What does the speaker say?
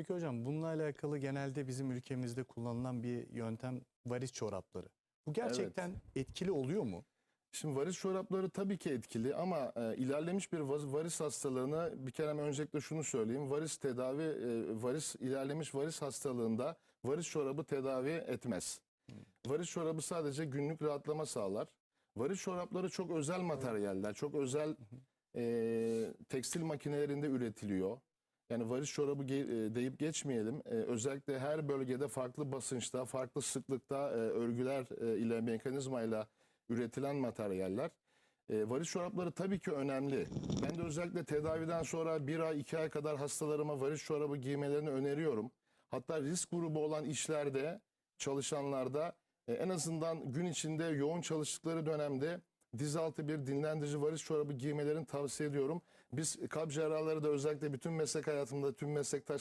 Peki hocam bununla alakalı genelde bizim ülkemizde kullanılan bir yöntem varis çorapları. Bu gerçekten etkili oluyor mu? Şimdi varis çorapları tabii ki etkili ama e, ilerlemiş bir varis hastalığını bir kere öncelikle şunu söyleyeyim. Varis tedavi, e, varis ilerlemiş varis hastalığında varis çorabı tedavi etmez. Varis çorabı sadece günlük rahatlama sağlar. Varis çorapları çok özel materyaller, çok özel e, tekstil makinelerinde üretiliyor. Yani varis çorabı e, deyip geçmeyelim. E, özellikle her bölgede farklı basınçta, farklı sıklıkta e, örgüler ile mekanizmayla üretilen materyaller. Varis çorapları tabii ki önemli. Ben de özellikle tedaviden sonra bir ay, iki ay kadar hastalarıma varis çorabı giymelerini öneriyorum. Hatta risk grubu olan işlerde, çalışanlarda en azından gün içinde yoğun çalıştıkları dönemde diz altı bir dinlendirici varis çorabı giymelerini tavsiye ediyorum. Biz kalp cerrahları da özellikle bütün meslek hayatımda tüm meslektaşlarım